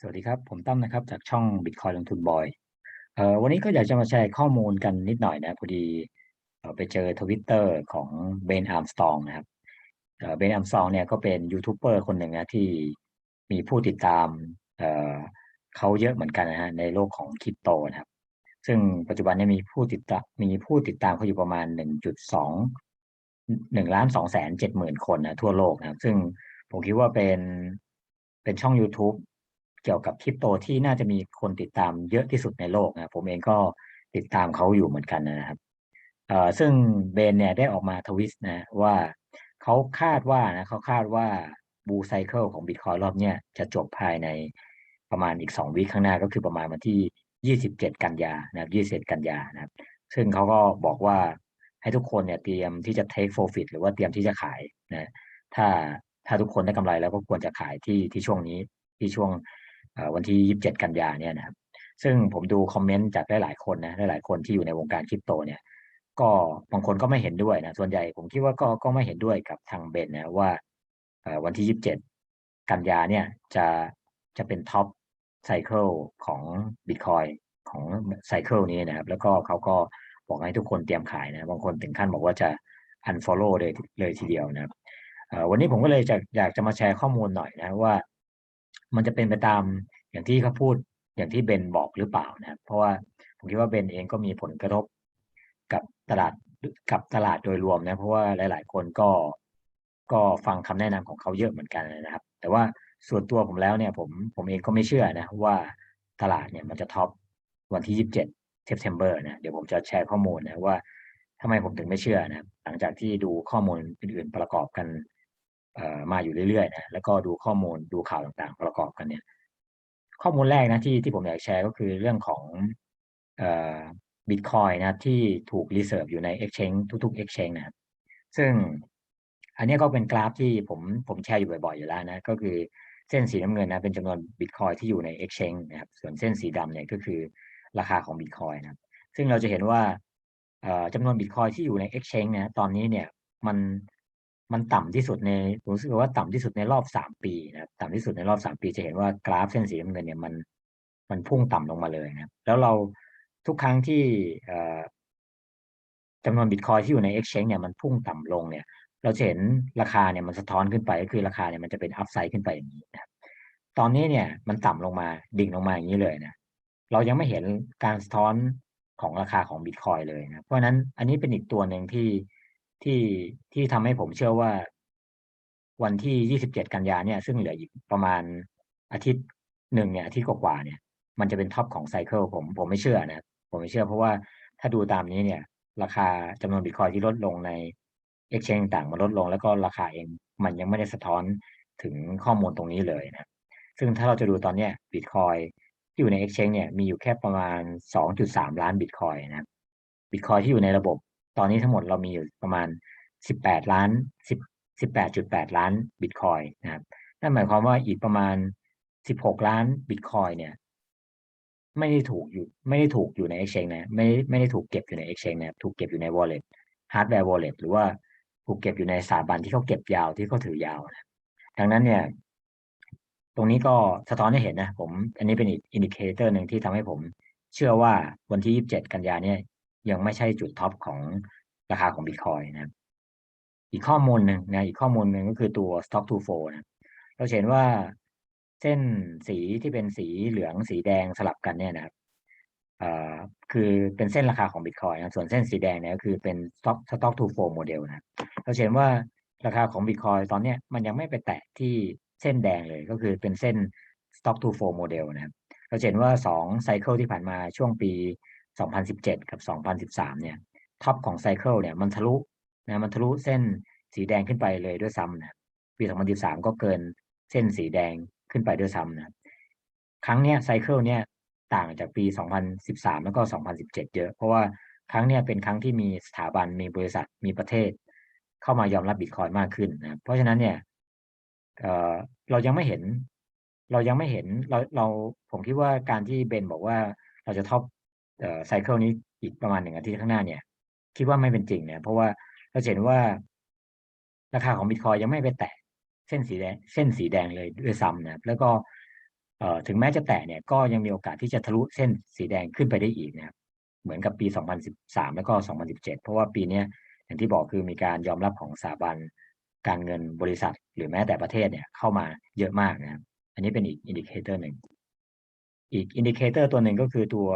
สวัสดีครับ ผมตั้มนะครับ จากช่อง Bitcoin ลงทุนบอยเอ่อวันนี้ก็อยากจะมาแชร์ข้อมูลกันนิดหน่อยนะพอดีอไปเจอทวิตเตอร์ของเบนอาร์มสตองนะครับเบนอาร์มสตองเนี่ยก็เป็นยูทูบเบอร์คนหนึ่งนะที่มีผู้ติดตามเอ่อเขาเยอะเหมือนกันนะฮะในโลกของคริปโตนะครับ ซึ่งปัจจุบันเนี่ยมีผู้ติดตามมีผู้ติดตามเขาอยู่ประมาณ 1.2 1ล้าน2แสน7หมื่นคนนะทั่วโลกนะครับ ซึ่งผมคิดว่าเป็นเป็นช่อง YouTube เกี่ยวกับคริปโตที่น่าจะมีคนติดตามเยอะที่สุดในโลกนะผมเองก็ติดตามเขาอยู่เหมือนกันนะครับเอ่อซึ่งเบนเนี่ยได้ออกมาทวิสต์นะว่าเขาคาดว่านะเขาคาดว่าบูไซเคิลของบิตคอยรอบเนี้ยจะจบภายในประมาณอีกสองวีคข้างหน้าก็คือประมาณวันที่ยี่สิบเจ็ดกันยานะครับยี่สิบกันยานะครับ ซึ่งเขาก็บอกว่าให้ทุกคนเนี่ยเตรียมที่จะ take profit หรือว่าเตรียมที่จะขายนะถ้าถ้าทุกคนได้กำไรแล้วก็ควรจะขายที่ที่ช่วงนี้ที่ช่วง วันที่ 27 กันยาเนี่ยนะครับซึ่งผมดูคอมเมนต์จากหลายๆคนนะหลายๆคนที่อยู่ในวงการคริปโตเนี่ยก็บางคนก็ไม่เห็นด้วยนะส่วนใหญ่ผมคิดว่าก็ก็ไม่เห็นด้วยกับทางเบนนะว่าวันที่ 27 กันยาเนี่ยจะจะเป็นท็อปไซเคิลของบิตคอยของไซเคิลนี้นะครับ แล้วก็เขาก็บอกให้ทุกคนเตรียมขายนะบางคนถึงขั้นบอกว่าจะ unfollow เลยเลยทีเดียวนะครับวันนี้ผมก็เลยจะอยากจะมาแชร์ข้อมูลหน่อยนะว่า มันจะเป็นไปตามอย่างที่เขาพูดอย่างที่เบนบอกหรือเปล่านะครับเพราะว่าผมคิดว่าเบนเองก็มีผลกระทบกับตลาดกับตลาดโดยรวมนะ เพราะว่าหลาย ๆ คนก็ก็ฟังคำแนะนำของเขาเยอะเหมือนกันนะครับ แต่ว่าส่วนตัวผมแล้วเนี่ย ผมผมเองก็ไม่เชื่อนะว่าตลาดเนี่ยมันจะท็อปวันที่27เซปเทมเบอร์นะเดี๋ยวผมจะแชร์ข้อมูลนะว่าทำไมผมถึงไม่เชื่อนะหลังจากที่ดูข้อมูลอื่นๆประกอบกัน มาอยู่เรื่อยๆนะแล้วก็ดูข้อมูลดูข่าวต่างๆ ประกอบกันเนี่ย ข้อมูลแรกนะที่ที่ผมอยากแชร์ก็คือเรื่องของบิตคอยนะที่ถูกรีเซิร์ฟอยู่ใน Exchange ทุกๆ Exchange นะครับซึ่งอันนี้ก็เป็นกราฟที่ผมผมแชร์อยู่บ่อยๆอยู่แล้วนะ ก็คือเส้นสีน้ำเงินนะเป็นจำนวนบิตคอยที่อยู่ใน Exchange นะครับ ส่วนเส้นสีดำเนี่ยก็คือราคาของบิตคอยนะครับ ซึ่งเราจะเห็นว่าจำนวนบิตคอยที่อยู่ใน Exchange นะตอนนี้เนี่ยมัน มันต่ำที่สุดในผมรู้สึกว่าต่ำที่สุดในรอบสามปีนะครับต่ำที่สุดในรอบสามปีจะเห็นว่ากราฟเส้นสีน้ำเงินเนี่ยมันมันพุ่งต่ำลงมาเลยนะแล้วเราทุกครั้งที่จำนวนบิตคอยที่อยู่ใน exchange เนี่ยมันพุ่งต่ำลงเนี่ย เราเห็นราคาเนี่ยมันสะท้อนขึ้นไปก็คือราคาเนี่ยมันจะเป็นอัพไซด์ขึ้นไปอย่างนี้นะตอนนี้เนี่ยมันต่ำลงมาดิ่งลงมาอย่างนี้เลยนะเรายังไม่เห็นการสะท้อนของราคาของบิตคอยเลยนะเพราะฉะนั้นอันนี้เป็นอีกตัวหนึ่งที่ ที่ที่ทำให้ผมเชื่อว่า วันที่ยี่สิบเจ็ดกันยาเนี่ย ซึ่งเหลืออีกประมาณอาทิตย์หนึ่งเนี่ยอาทิตย์กว่าเนี่ย มันจะเป็นท็อปของไซเคิลผมผมไม่เชื่อนะผมไม่เชื่อเพราะว่าถ้าดูตามนี้เนี่ย ราคาจำนวนบิตคอยที่ลดลงใน Exchange ต่างมันลดลง แล้วก็ราคาเองมันยังไม่ได้สะท้อนถึงข้อมูลตรงนี้เลยนะซึ่งถ้าเราจะดูตอนเนี้ยบิตคอยที่อยู่ใน Exchange เนี่ยมีอยู่แค่ประมาณ 2.3 ล้านบิตคอยนะบิตคอยที่อยู่ในระบบ ตอนนี้ทั้งหมดเรามีอยู่ประมาณ 18 ล้าน10 18.8 ล้านบิตคอยนะครับนั่นหมายความว่าอีกประมาณ 16 ล้านบิตคอยเนี่ย ไม่ได้ถูกอยู่ไม่ได้ถูกอยู่ใน exchange นะไม่ไม่ได้ถูกเก็บอยู่ใน exchange นะถูกเก็บอยู่ใน wallet hardware wallet หรือว่าถูกเก็บอยู่ในสถาบันที่เขาเก็บยาวที่เขาถือยาวนะดังนั้นเนี่ย ตรงนี้ก็สะท้อนให้เห็นนะผม อันนี้เป็นอีกอินดิเคเตอร์หนึ่งที่ทำให้ผม เชื่อว่าวันที่ 27 กันยาเนี่ย ยังไม่ใช่จุดท็อปของราคาของบิตคอยนะครับ อีกข้อมูลหนึ่งนะอีกข้อมูลหนึ่งก็คือตัว stock to flow นะเราเห็นว่าเส้นสีที่เป็นสีเหลืองสีแดงสลับกันเนี่ยนะครับคือเป็นเส้นราคาของบิตคอยนะส่วนเส้นสีแดงเนี่ยก็คือเป็น stock stock to flow model นะเราเห็นว่าราคาของบิตคอยตอนนี้มันยังไม่ไปแตะที่เส้นแดงเลยก็คือเป็นเส้น stock to flow model นะครับเราเห็นว่าสองไซเคิลที่ผ่านมาช่วงปี 2017 กับ 2013 เนี่ยท็อปของไซเคิลเนี่ยมันทะลุนะมันทะลุเส้นสีแดงขึ้นไปเลยด้วยซ้ำนะปี 2013 ก็เกินเส้นสีแดงขึ้นไปด้วยซ้ำนะครั้งเนี้ยไซเคิลเนี่ยต่างจากปี 2013 แล้วก็ 2017 เยอะ เพราะว่าครั้งเนี้ยเป็นครั้งที่มีสถาบันมีบริษัทมีประเทศ เข้ามายอมรับบิตคอยมากขึ้นนะเพราะฉะนั้นเนี่ยเเรายังไม่เห็น เรายังไม่เห็นเราเราผมคิดว่าการที่เบนบอกว่าเราจะท็อป ไซเคิลนี้อีกประมาณหนึ่งอาทิตย์ข้างหน้าเนี่ย คิดว่าไม่เป็นจริงเนี่ยเพราะว่าเราเห็นว่า ราคาของบิตคอยยังไม่ไปแตะเส้นสีแดงเส้นสีแดงเลยด้วยซ้ำนะแล้วก็เอ่อถึงแม้จะแตะเนี่ย ก็ยังมีโอกาสที่จะทะลุเส้นสีแดงขึ้นไปได้อีกนะครับเหมือนกับปี 2013 แล้วก็ 2017 เพราะว่าปีนี้อย่างที่บอกคือมีการยอมรับของสถาบันการเงินบริษัท หรือแม้แต่ประเทศเนี่ยเข้ามาเยอะมากนะครับอันนี้เป็นอีกอินดิเคเตอร์หนึ่งอีกอินดิเคเตอร์ตัวหนึ่งก็คือตัว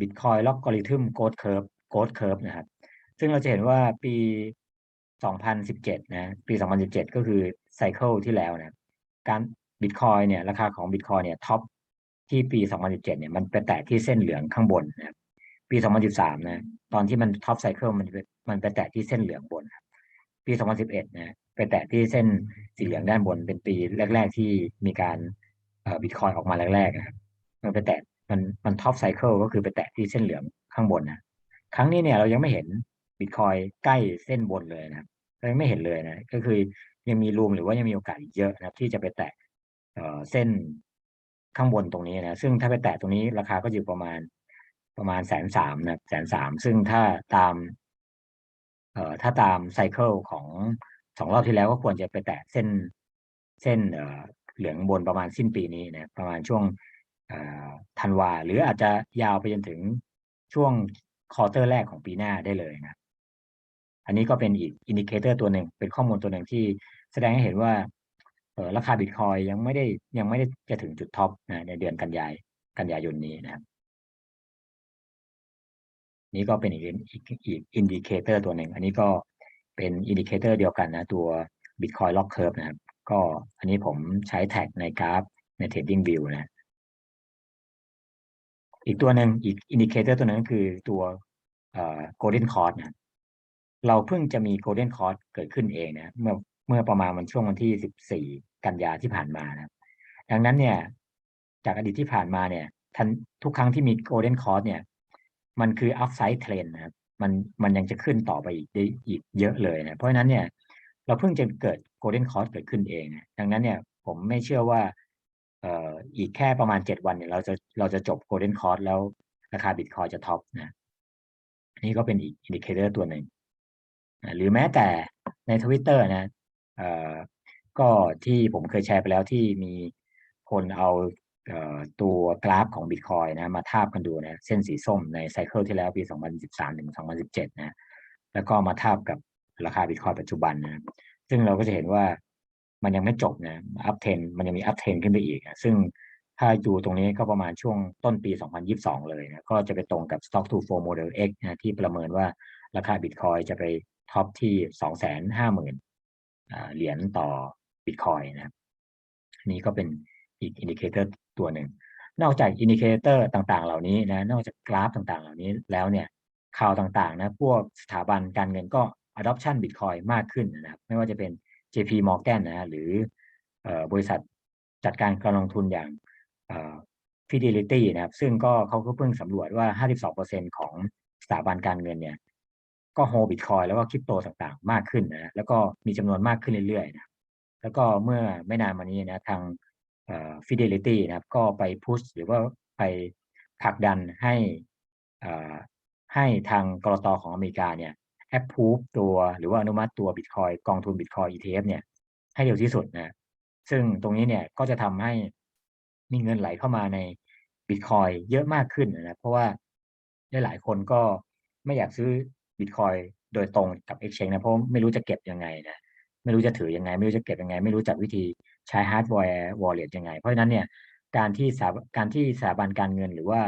Bitcoin Logarithm Growth Curve Growth Curve นะครับ ซึ่งเราจะเห็นว่าปี 2017 นะ ปี 2017 ก็คือไซเคิลที่แล้วนะ การบิตคอยเนี่ย ราคาของบิตคอยเนี่ยท็อปที่ปี 2017 เนี่ยมันไปแตะที่เส้นเหลืองข้างบนนะครับปี 2013 นะ ตอนที่มันท็อปไซเคิลมันมันไปแตะที่เส้นเหลืองบน ปี 2011 นะ ไปแตะที่เส้นสีเหลืองด้านบน เป็นปีแรก ๆ ที่มีการบิตคอยออกมาแรกๆนะครับมันไปแตะ มันมันท็อปไซเคิลก็คือไปแตะที่เส้นเหลืองข้างบนนะครั้งนี้เนี่ยเรายังไม่เห็นบิตคอยใกล้เส้นบนเลยนะเรายังไม่เห็นเลยนะ ก็คือยังมีรูมหรือว่ายังมีโอกาสอีกเยอะนะครับ ที่จะไปแตะเส้นข้างบนตรงนี้นะ ซึ่งถ้าไปแตะตรงนี้ราคาก็อยู่ประมาณประมาณแสนสามนะแสนสามซึ่งถ้าตาม เอ่อถ้าตามไซเคิลของสองรอบที่แล้วก็ควรจะไปแตะเส้นเส้นเอ่อเหลืองบนประมาณสิ้นปีนี้นะประมาณช่วง ธันวาหรืออาจจะยาวไปจนถึงช่วงคอร์เตอร์แรกของปีหน้าได้เลยนะ อันนี้ก็เป็นอีกอินดิเคเตอร์ตัวหนึ่งเป็นข้อมูลตัวหนึ่งที่แสดงให้เห็นว่าราคาบิตคอยยังไม่ได้ยังไม่ได้จะถึงจุดท็อปนะในเดือนกันยายกันยายนนี้นะครับนี่ก็เป็นอีกอีกอีกอินดิเคเตอร์ตัวหนึ่ง อันนี้ก็เป็นอินดิเคเตอร์เดียวกันนะตัว Bitcoin Lock Curve นะครับ ก็อันนี้ผมใช้แท็กในกราฟใน Trading View นะ อีกตัวหนึ่งอีกอินดิเคเตอร์ตัวนึงคือตัวเอ่อ golden cross นะเราเพิ่งจะมี golden cross เกิดขึ้นเองนะเมื่อเมื่อประมาณวันช่วงวันที่14กันยาที่ผ่านมานะดังนั้นเนี่ย จากอดีตที่ผ่านมาเนี่ยทันทุกครั้งที่มี golden cross เนี่ย มันคือ upside trend นะครับมันมันยังจะขึ้นต่อไปอีกได้อีกเยอะเลยนะเพราะฉะนั้นเนี่ย เราเพิ่งจะเกิด golden cross เกิดขึ้นเองนะดังนั้นเนี่ย ผมไม่เชื่อว่า อีกแค่ประมาณเจ็ดวันเนี่ยเราจะเราจะจบ golden cross แล้วราคาบิตคอยจะท็อปนะนี่ก็เป็นอีกอินดิเคเตอร์ตัวหนึ่งหรือแม้แต่ในทวิตเตอร์นะก็ที่ผมเคยแชร์ไปแล้วที่มีคนเอาเออตัวกราฟของบิตคอยนะมาทาบกันดูนะเส้นสีส้มในไซเคิลที่แล้วปี 2013 ถึง 2017 นะแล้วก็มาทาบกับราคาบิตคอยปัจจุบันนะซึ่งเราก็จะเห็นว่า มันยังไม่จบนะอัพเทนมันยังมีอัพเทนขึ้นไปอีกนะซึ่งถ้าดูตรงนี้ก็ประมาณช่วงต้นปี 2022 เลยนะก็จะไปตรงกับ Stock to Flow Model X นะที่ประเมินว่าราคา Bitcoin จะไปท็อปที่ 250,000เหรียญต่อ Bitcoin นะนี่ก็เป็นอีกอินดิเคเตอร์ตัวหนึ่ง นอกจากอินดิเคเตอร์ต่างๆ เหล่านี้นะนอกจากกราฟต่างๆ เหล่านี้แล้วเนี่ยข่าวต่างๆนะพวกสถาบันการเงินก็ adoption Bitcoin มากขึ้นนะครับไม่ว่าจะเป็น JP Morgan นะหรือบริษัทจัดการการลงทุนอย่าง Fidelity นะครับ ซึ่งก็เขาก็เพิ่งสำรวจว่า 52%ของสถาบันการเงินเนี่ย ก็โฮบิตคอยแล้วก็คริปโตต่างๆ มากขึ้นนะแล้วก็มีจำนวนมากขึ้นเรื่อยๆนะแล้วก็เมื่อไม่นานมานี้นะทาง Fidelity นะครับ ก็ไปพุชหรือว่าไปผลักดันให้ให้ทางกรตของอเมริกาเนี่ย แอปพูฟตัวหรือว่าอนุมัติตัวบิตคอยกองทุนบิตคอย ETF เนี่ย ให้เร็วที่สุดนะซึ่งตรงนี้เนี่ยก็จะทำให้มีเงินไหลเข้ามาในบิตคอยเยอะมากขึ้นนะเพราะว่าหลายคนก็ไม่อยากซื้อบิตคอยโดยตรงกับ Exchange นะเพราะไม่รู้จะเก็บยังไงนะไม่รู้จะถือยังไง ไม่รู้จะเก็บยังไง ไม่รู้จักวิธีใช้ฮาร์ดแวร์วอลเล็ตยังไง เพราะฉะนั้นเนี่ยการที่สาการที่สถาบันการเงินหรือว่า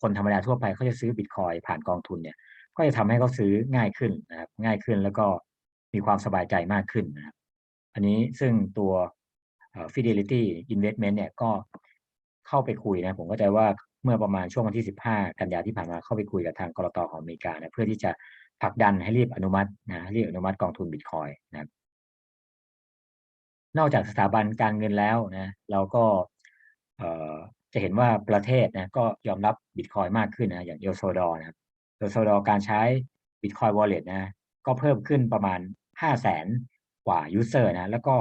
คนธรรมดาทั่วไปเขาจะซื้อบิตคอยผ่านกองทุนเนี่ย ก็จะทำให้เขาซื้อง่ายขึ้นนะครับง่ายขึ้นแล้วก็มีความสบายใจมากขึ้นนะครับอันนี้ซึ่งตัว Fidelity Investment เนี่ยก็เข้าไปคุยนะผมก็ใจว่าเมื่อประมาณช่วงวันที่ 15 กันยาที่ผ่านมาเข้าไปคุยกับทางกรตของอเมริกานะเพื่อที่จะผลักดันให้รีบอนุมัตินะรีบอนุมัติกองทุนบิตคอยนะครับนอกจากสถาบันการเงินแล้วนะเราก็จะเห็นว่าประเทศนะก็ยอมรับบิตคอยมากขึ้นนะอย่างเอลโซดอร์นะครับ โดยโซดอการใช้ Bitcoin Wallet นะ ก็เพิ่มขึ้นประมาณห้าแสนกว่ายูเซอร์นะ แล้วก็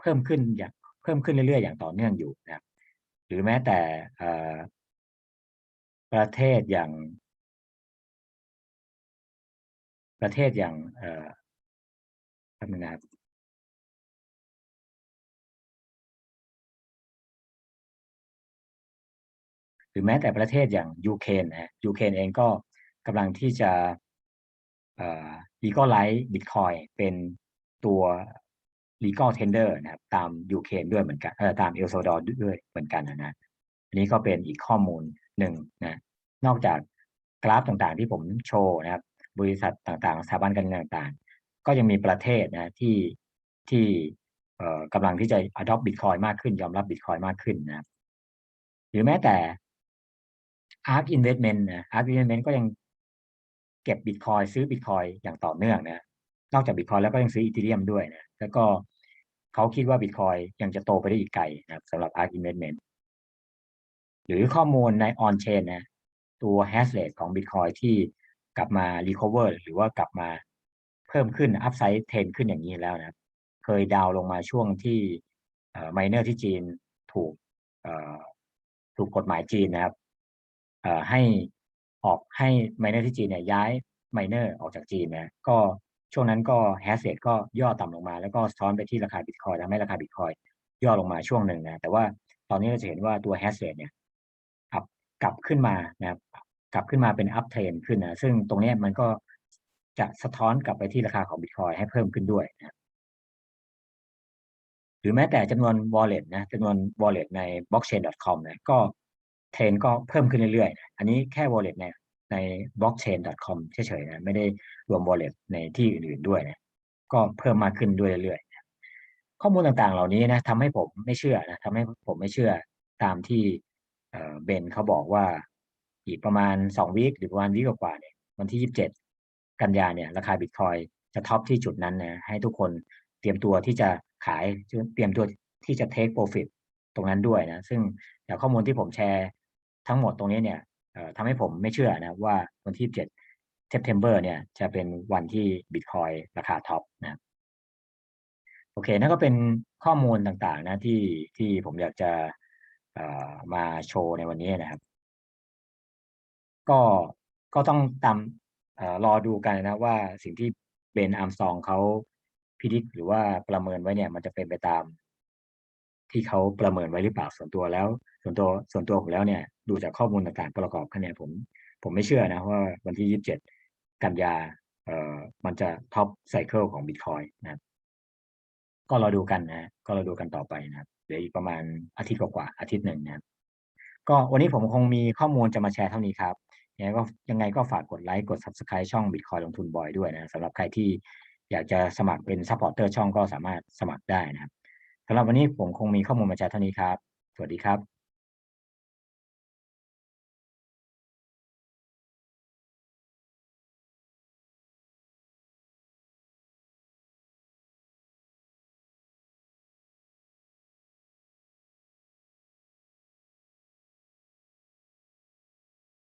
เพิ่มขึ้นอย่างเพิ่มขึ้นเรื่อยๆ อย่างต่อเนื่องอยู่นะหรือแม้แต่ประเทศอย่าง ประเทศอย่างอ่อทำนะครับหรือแม้แต่ประเทศอย่างยูเครนนะยูเครนเองก็ กำลังที่จะเอ่อ legalize Bitcoin เป็นตัว legal tender นะครับตามยูเครนด้วยเหมือนกันเออตามเอลซาดอร์ด้วยเหมือนกันนะนะอันนี้ก็เป็นอีกข้อมูลหนึ่งนะนอกจากกราฟต่างๆที่ผมโชว์นะครับ บริษัทต่างๆสถาบันการเงินต่างๆ ก็ยังมีประเทศนะที่ที่กำลังที่จะ adopt Bitcoin มากขึ้น ยอมรับ Bitcoin มากขึ้นนะครับหรือแม้แต่ ARK Investment นะ ARK Investment ก็ยัง เก็บ Bitcoin ซื้อ Bitcoin อย่างต่อเนื่องนะนอกจาก Bitcoin แล้วก็ยังซื้อ Ethereum ด้วยนะแล้วก็เขาคิดว่า Bitcoin ยังจะโตไปได้อีกไกลนะครับสำหรับ ARK Investment หรือข้อมูลใน On Chain นะตัว hash rate ของ Bitcoin ที่กลับมา recover หรือว่ากลับมาเพิ่มขึ้น upside trend ขึ้นอย่างนี้แล้วนะเคยดาวลงมาช่วงที่เอ่อ miner ที่จีนถูกถูกกฎหมายจีนนะครับเอ่อให้ออกให้ miner ที่จีนเนี่ยย้าย miner ออกจากจีนนะก็ช่วงนั้นก็ hash rate ก็ย่อต่ำลงมา แล้วก็สะท้อนไปที่ราคา Bitcoin ทำให้ราคา Bitcoin ย่อลงมาช่วงหนึ่งนะแต่ว่าตอนนี้เราจะเห็นว่าตัว hash rate เนี่ยกลับกลับขึ้นมานะครับกลับขึ้นมาเป็น up trend ขึ้นนะซึ่งตรงนี้มันก็จะสะท้อนกลับไปที่ราคาของ Bitcoin ให้เพิ่มขึ้นด้วยนะหรือแม้แต่จำนวน wallet นะจำนวน wallet ใน blockchain.com นะก็ เทรนก็เพิ่มขึ้นเรื่อยๆ อันนี้แค่ wallet ในใน blockchain.com เฉยๆนะไม่ได้รวม wallet ในที่อื่นๆด้วยนะก็เพิ่มมากขึ้นด้วยเรื่อยๆ ข้อมูลต่างๆ เหล่านี้นะทำให้ผมไม่เชื่อนะทำให้ผมไม่เชื่อตามที่เบนเขาบอกว่าอีกประมาณสองวีคหรือประมาณวีคกว่าเนี่ยวันที่27กันยาเนี่ยราคา Bitcoin จะท็อปที่จุดนั้นนะให้ทุกคนเตรียมตัวที่จะขายเตรียมตัวที่จะ take profit ตรงนั้นด้วยนะ ซึ่งจากข้อมูลที่ผมแชร์ ทั้งหมดตรงนี้เนี่ยทำให้ผมไม่เชื่อนะว่าวันที่ 7 September เนี่ยจะเป็นวันที่ Bitcoin ราคาท็อปนะโอเค นั่นก็เป็นข้อมูลต่างๆนะที่ที่ผมอยากจะมาโชว์ในวันนี้นะครับ ก็ก็ต้องตามเอ่อรอดูกันนะว่าสิ่งที่เบนอาร์มสตรองเขาพิจิตหรือว่าประเมินไว้เนี่ย มันจะเป็นไปตามที่เขาประเมินไว้หรือเปล่าส่วนตัวแล้ว ส่วนตัวส่วนตัวผมแล้วเนี่ยดูจากข้อมูลต่างๆประกอบกันเนี่ยผมผมไม่เชื่อนะว่าวันที่ 27 กันยาเอ่อมันจะท็อปไซเคิลของ Bitcoin นะครับก็รอดูกันนะก็รอดูกันต่อไปนะครับเดี๋ยวอีกประมาณอาทิตย์กว่าๆอาทิตย์หนึ่งนะครับก็วันนี้ผมคงมีข้อมูลจะมาแชร์เท่านี้ครับยังไงก็ยังไงก็ฝากกดไลค์กด Subscribe ช่อง Bitcoin ลงทุนบอยด้วยนะสำหรับใครที่อยากจะสมัครเป็น Supporter ช่องก็สามารถสมัครได้นะครับสำหรับวันนี้ผมคงมีข้อมูลมาแชร์เท่านี้ครับ สวัสดีครับ